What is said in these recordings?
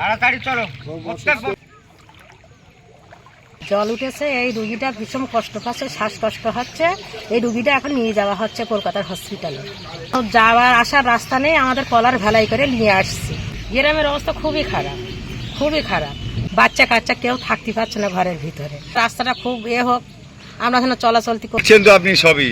তাড়াতাড়ি চলো। জল উঠেছে এই রুগীটা ভীষণ কষ্ট পাচ্ছে শ্বাসকষ্ট হচ্ছে। এই রুগীটা এখন নিয়ে যাওয়া হচ্ছে কলকাতার হসপিটালে যাওয়ার আসার রাস্তা নেই আমাদের কলার ভেলাই করে নিয়ে আসছি। গ্রামের অবস্থা খুবই খারাপ খুবই খারাপ। বাচ্চা কাচ্চা কেউ থাকতে পারছে না ঘরের ভিতরে। রাস্তাটা খুব এ হোক আমরা এখানে চলাচলতি করছি তো আপনি সবই।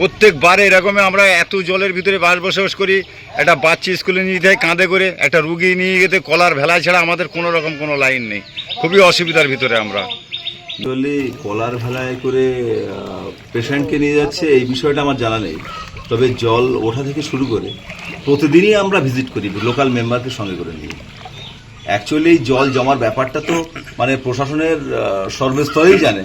প্রত্যেকবারে এরকম আমরা এত জলের ভিতরে বাস বসবাস করি, একটা বাচ্চা স্কুলে নিয়ে যায় কাঁধে করে, একটা রুগী নিয়ে যেতে কলার ভেলায় ছাড়া আমাদের কোনো রকম কোনো লাইন নেই। খুবই অসুবিধার ভিতরে আমরা। অ্যাকচুয়ালি কলার ভেলায় করে পেশেন্টকে নিয়ে যাচ্ছে, এই বিষয়টা আমার জানা নেই। তবে জল ওঠা থেকে শুরু করে প্রতিদিনই আমরা ভিজিট করি, লোকাল মেম্বারকে সঙ্গে করে নিয়ে অ্যাকচুয়ালি জল জমার ব্যাপারটা তো মানে প্রশাসনের সর্বস্তরেই জানে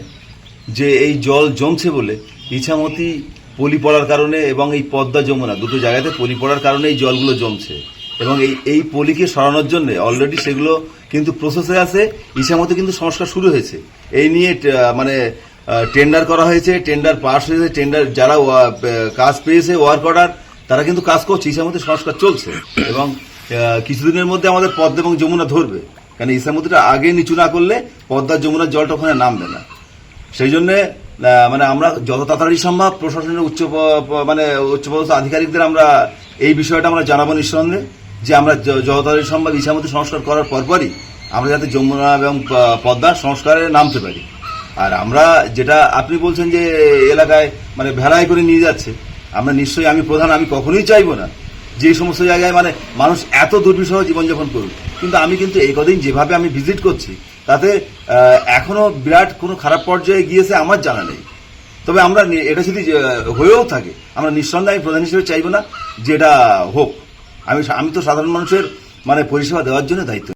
যে এই জল জমছে বলে ইছামতি পলি পড়ার কারণে এবং এই পদ্মা যমুনা, দুটো জায়গাতে পলি পড়ার কারণে এই জলগুলো জমছে। এবং এই এই পলিকে সরানোর জন্য অলরেডি সেগুলো কিন্তু প্রসেসে আছে ইছামতি কিন্তু সংস্কার শুরু হয়েছে। এই নিয়ে মানে টেন্ডার করা হয়েছে টেন্ডার পাস হয়েছে টেন্ডার যারা কাজ পেয়েছে ওয়ার্ক অর্ডার তারা কিন্তু কাজ করছে ইছামতি সংস্কার চলছে। এবং কিছুদিনের মধ্যে আমাদের পদ্মা এবং যমুনা ধরবে। কারণ ইছামতিটা আগে নিচু না করলে পদ্মা যমুনার জলটা ওখানে নামবে না। সেই জন্য মানে আমরা যত তাড়াতাড়ি সম্ভব প্রশাসনের উচ্চ মানে উচ্চপদস্থ আধিকারিকদের আমরা এই বিষয়টা আমরা জানাব নিঃসন্দেহে যে আমরা যত তাড়াতাড়ি সম্ভব ইছামতি সংস্কার করার পরপরই আমরা যাতে যমুনা এবং পদ্মা সংস্কারে নামতে পারি। আর আমরা যেটা আপনি বলছেন যে এলাকায় মানে ভেড়ায় করে নিয়ে যাচ্ছে, আমরা নিশ্চয়ই আমি প্রধান, আমি কখনোই চাইব না যে সমস্ত জায়গায় মানে মানুষ এত দুর্বিষহ জীবনযাপন করুক। কিন্তু আমি কিন্তু এই কদিন যেভাবে আমি ভিজিট করছি, তাতে এখনও বিরাট কোনো খারাপ পর্যায়ে গিয়েছে আমার জানা নেই। তবে আমরা এটা যদি হয়েও থাকে, আমরা নিঃসন্দেহে প্রধান হিসেবে চাইব না যে এটা হোক। আমি আমি তো সাধারণ মানুষের মানে পরিষেবা দেওয়ার জন্য দায়িত্ব।